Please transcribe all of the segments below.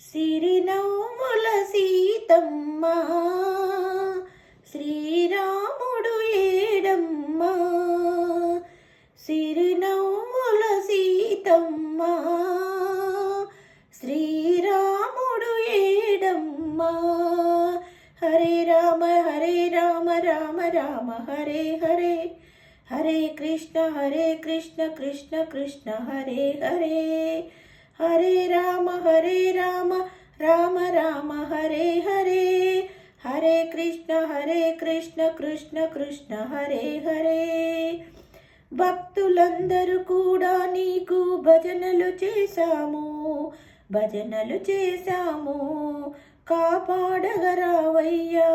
సిరినవ్వుల సీతమ్మ శ్రీరాముడు ఏడమ్మ సిరినవ్వుల సీతమ్మ శ్రీరాముడు ఏడమ్మ. హరే రామ హరే రామ రామ రామ హరే హరే హరే కృష్ణ హరే కృష్ణ కృష్ణ కృష్ణ హరే హరే. హరే రామ హరే రామ రామ రామ హరే హరే. హరే కృష్ణ హరే కృష్ణ కృష్ణ కృష్ణ హరే హరే. భక్తులందరూ కూడా నీకు భజనలు చేశాము భజనలు చేశాము. కాపాడగరావయ్యా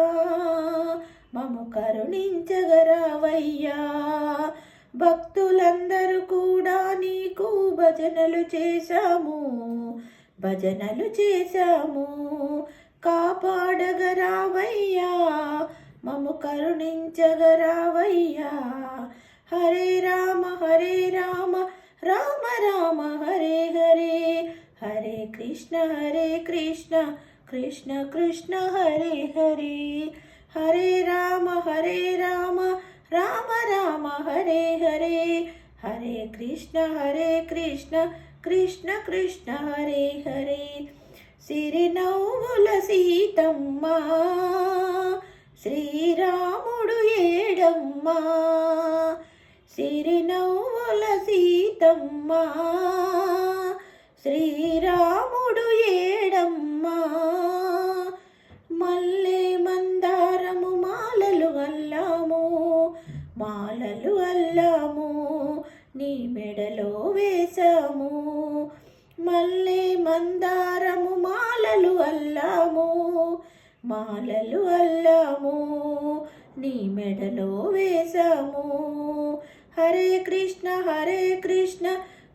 మము కరుణించగరావయ్యా భక్తులందరూ కూడా నీకు భజనలు చేశాము భజనలు చేశాము. కాపాడగరావయ్యా మము కరుణించగరావయ్యా హరే రామ హరే రామ రామ రామ హరే హరే. హరే కృష్ణ హరే కృష్ణ కృష్ణ కృష్ణ హరే హరే. హరే రామ హరే రామ రామ రామ హరే హరే. హరే కృష్ణ హరే కృష్ణ కృష్ణ కృష్ణ హరే హరే. సిరినవ్వుల సీతమ్మ శ్రీరాముడు ఏడమ్మ. సిరినవ్వుల సీతమ్మ శ్రీరాము మాలలు అల్లాము నీ మెడలో వేసాము మల్లె మందారము మాలలు అల్లాము మాలలు అల్లాము నీ మెడలో వేసాము హరే కృష్ణ హరే కృష్ణ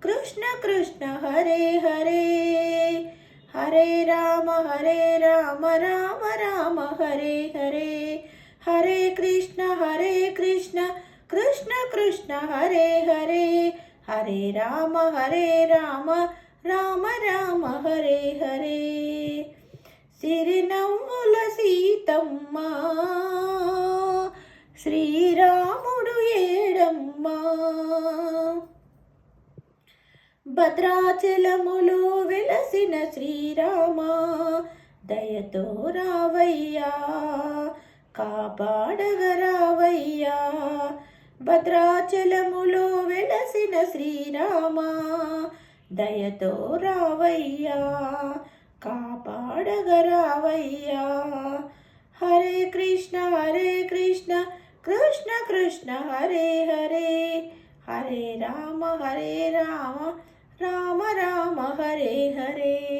కృష్ణ కృష్ణ హరే హరే. హరే రామ హరే రామ రామ రామ హరే హరే. హరే కృష్ణ హరే కృష్ణ కృష్ణ కృష్ణ హరే హరే హరే రామ హరే రామ రామ రామ హరే హరే. సిరినవ్వుల సీతమ్మ శ్రీరాముడు ఏడమ్మ భద్రాచలములో వెలసిన శ్రీరామ దయతో రావయ్యా కాపాడగరావయ్యా భద్రాచలములో వెలసిన శ్రీరామ దయతో రావయ్యా. కాపాడగరావయ్యా. హరే కృష్ణ హరే కృష్ణ కృష్ణ కృష్ణ హరే హరే. హరే రామ హరే రామ రామ రామ హరే హరే.